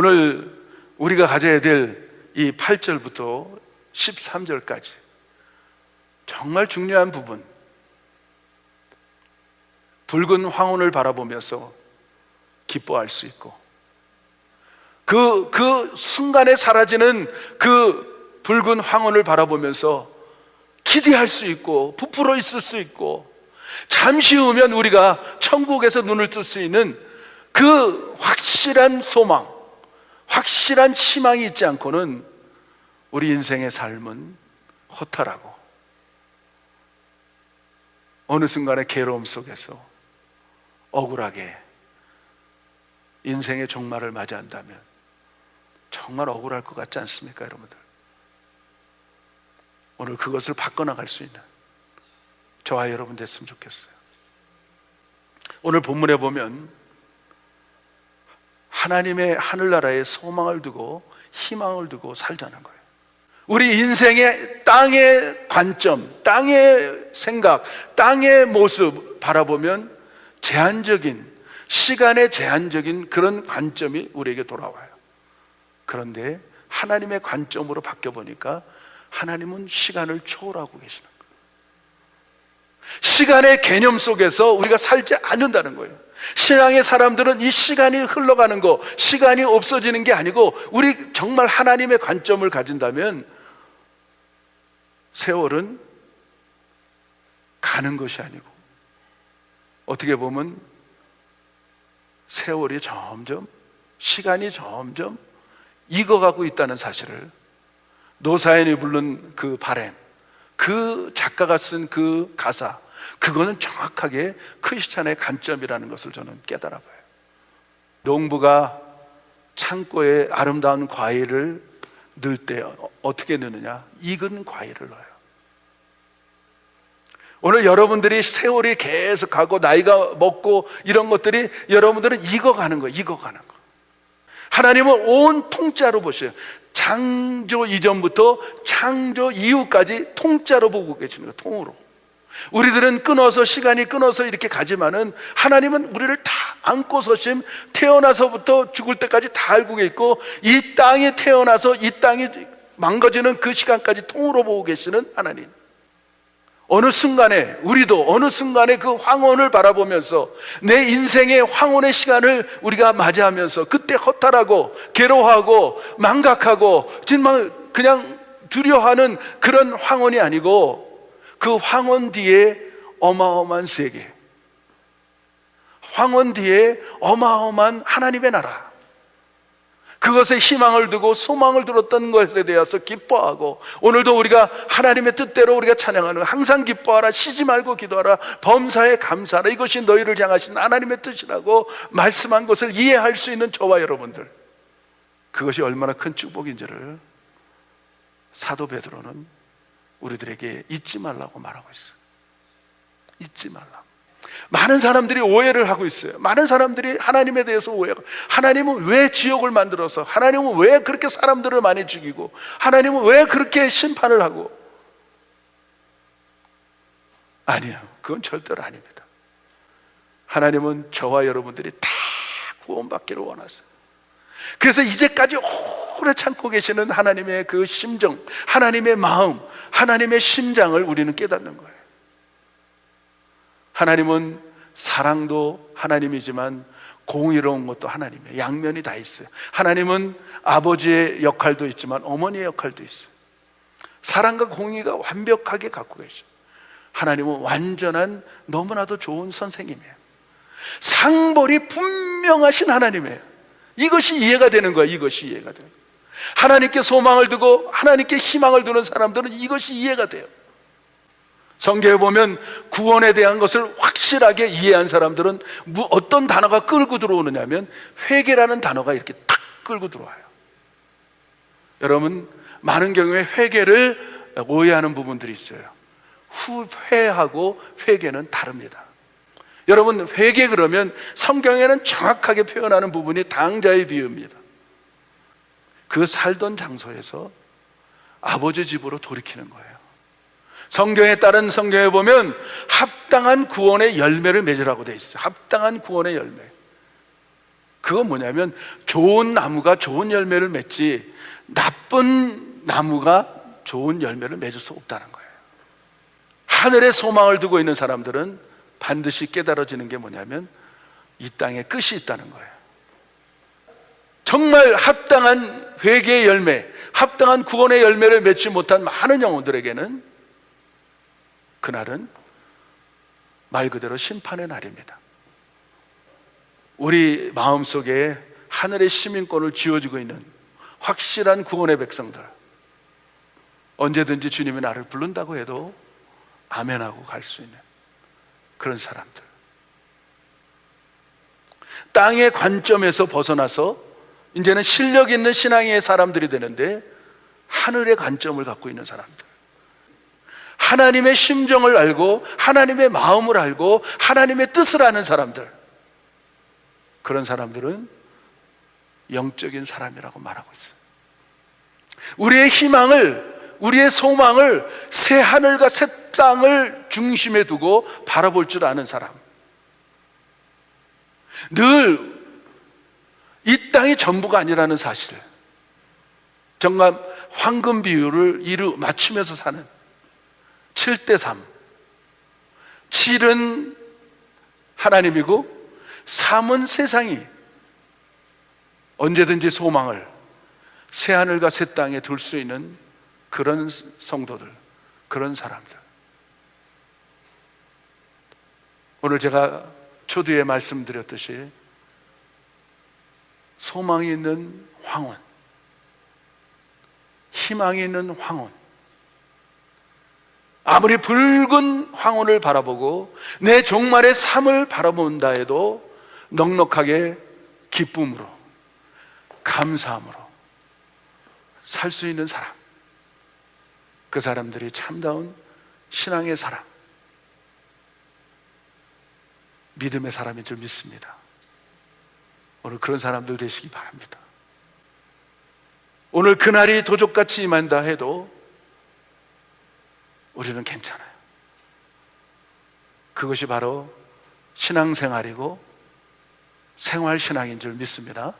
오늘 우리가 가져야 될 이 8절부터 13절까지 정말 중요한 부분. 붉은 황혼을 바라보면서 기뻐할 수 있고 그, 그 순간에 사라지는 그 붉은 황혼을 바라보면서 기대할 수 있고 부풀어 있을 수 있고 잠시 후면 우리가 천국에서 눈을 뜰 수 있는 그 확실한 소망, 확실한 희망이 있지 않고는 우리 인생의 삶은 허탈하고 어느 순간의 괴로움 속에서 억울하게 인생의 종말을 맞이한다면 정말 억울할 것 같지 않습니까, 여러분들? 오늘 그것을 바꿔나갈 수 있는 저와 여러분 됐으면 좋겠어요. 오늘 본문에 보면 하나님의 하늘나라에 소망을 두고 희망을 두고 살자는 거예요. 우리 인생의 땅의 관점, 땅의 생각, 땅의 모습 바라보면 제한적인, 시간의 제한적인 그런 관점이 우리에게 돌아와요. 그런데 하나님의 관점으로 바뀌어보니까 하나님은 시간을 초월하고 계시는 거예요. 시간의 개념 속에서 우리가 살지 않는다는 거예요. 신앙의 사람들은 이 시간이 흘러가는 거, 시간이 없어지는 게 아니고, 우리 정말 하나님의 관점을 가진다면 세월은 가는 것이 아니고 어떻게 보면 세월이 점점 시간이 점점 익어가고 있다는 사실을 노사연이 부른 그 바램 그 작가가 쓴 그 가사 그거는 정확하게 크리스찬의 관점이라는 것을 저는 깨달아 봐요. 농부가 창고에 아름다운 과일을 넣을 때 어떻게 넣느냐? 익은 과일을 넣어요. 오늘 여러분들이 세월이 계속 가고 나이가 먹고 이런 것들이 여러분들은 익어가는 거예요. 익어가는 거. 하나님은 온 통짜로 보셔요. 창조 이전부터 창조 이후까지 통짜로 보고 계시는 거예요. 통으로. 우리들은 끊어서 시간이 끊어서 이렇게 가지만은 하나님은 우리를 다 안고 서심 태어나서부터 죽을 때까지 다 알고 있고 이 땅에 태어나서 이 땅이 망가지는 그 시간까지 통으로 보고 계시는 하나님. 어느 순간에 우리도 어느 순간에 그 황혼을 바라보면서 내 인생의 황혼의 시간을 우리가 맞이하면서 그때 허탈하고 괴로워하고 망각하고 정말 그냥 두려워하는 그런 황혼이 아니고 그 황혼 뒤에 어마어마한 세계 황혼 뒤에 어마어마한 하나님의 나라 그것에 희망을 두고 소망을 들었던 것에 대해서 기뻐하고 오늘도 우리가 하나님의 뜻대로 우리가 찬양하는 항상 기뻐하라 쉬지 말고 기도하라 범사에 감사하라. 이것이 너희를 향하신 하나님의 뜻이라고 말씀한 것을 이해할 수 있는 저와 여러분들. 그것이 얼마나 큰 축복인지를 사도 베드로는 우리들에게 잊지 말라고 말하고 있어요 잊지 말라 많은 사람들이 오해를 하고 있어요. 많은 사람들이 하나님에 대해서 오해하고 하나님은 왜 지옥을 만들어서 하나님은 왜 그렇게 사람들을 많이 죽이고 하나님은 왜 그렇게 심판을 하고 아니요. 그건 절대로 아닙니다. 하나님은 저와 여러분들이 다 구원받기를 원하세요. 그래서 이제까지 오래 참고 계시는 하나님의 그 심정, 하나님의 마음, 하나님의 심장을 우리는 깨닫는 거예요. 하나님은 사랑도 하나님이지만 공의로운 것도 하나님이에요. 양면이 다 있어요. 하나님은 아버지의 역할도 있지만 어머니의 역할도 있어요. 사랑과 공의가 완벽하게 갖고 계셔. 하나님은 완전한 너무나도 좋은 선생님이에요. 상벌이 분명하신 하나님이에요. 이것이 이해가 되는 거야. 이것이 이해가 돼요. 하나님께 소망을 두고 하나님께 희망을 두는 사람들은 이것이 이해가 돼요. 성경에 보면 구원에 대한 것을 확실하게 이해한 사람들은 어떤 단어가 끌고 들어오느냐면 회개라는 단어가 이렇게 탁 끌고 들어와요. 여러분 많은 경우에 회개를 오해하는 부분들이 있어요. 후회하고 회개는 다릅니다. 여러분 회개 그러면 성경에는 정확하게 표현하는 부분이 당자의 비유입니다. 그 살던 장소에서 아버지 집으로 돌이키는 거예요. 성경에 따른 성경에 보면 합당한 구원의 열매를 맺으라고 돼 있어요. 합당한 구원의 열매. 그건 뭐냐면 좋은 나무가 좋은 열매를 맺지 나쁜 나무가 좋은 열매를 맺을 수 없다는 거예요. 하늘에 소망을 두고 있는 사람들은 반드시 깨달아지는 게 뭐냐면 이 땅에 끝이 있다는 거예요. 정말 합당한 회개의 열매, 합당한 구원의 열매를 맺지 못한 많은 영혼들에게는 그날은 말 그대로 심판의 날입니다. 우리 마음 속에 하늘의 시민권을 쥐어주고 있는 확실한 구원의 백성들. 언제든지 주님이 나를 부른다고 해도 아멘하고 갈 수 있는 그런 사람들. 땅의 관점에서 벗어나서 이제는 실력 있는 신앙의 사람들이 되는데 하늘의 관점을 갖고 있는 사람들. 하나님의 심정을 알고 하나님의 마음을 알고 하나님의 뜻을 아는 사람들. 그런 사람들은 영적인 사람이라고 말하고 있어요. 우리의 희망을, 우리의 소망을 새 하늘과 새 땅을 중심에 두고 바라볼 줄 아는 사람. 늘 이 땅이 전부가 아니라는 사실. 정말 황금 비율을 이루 맞추면서 사는 7대 3. 7은 하나님이고 3은 세상이 언제든지 소망을 새 하늘과 새 땅에 둘 수 있는 그런 성도들, 그런 사람들. 오늘 제가 초두에 말씀드렸듯이 소망이 있는 황혼, 희망이 있는 황혼, 아무리 붉은 황혼을 바라보고 내 종말의 삶을 바라본다 해도 넉넉하게 기쁨으로, 감사함으로 살 수 있는 사람. 그 사람들이 참다운 신앙의 사람, 믿음의 사람인 줄 믿습니다. 오늘 그런 사람들 되시기 바랍니다. 오늘 그날이 도적같이 임한다 해도 우리는 괜찮아요. 그것이 바로 신앙생활이고 생활신앙인 줄 믿습니다.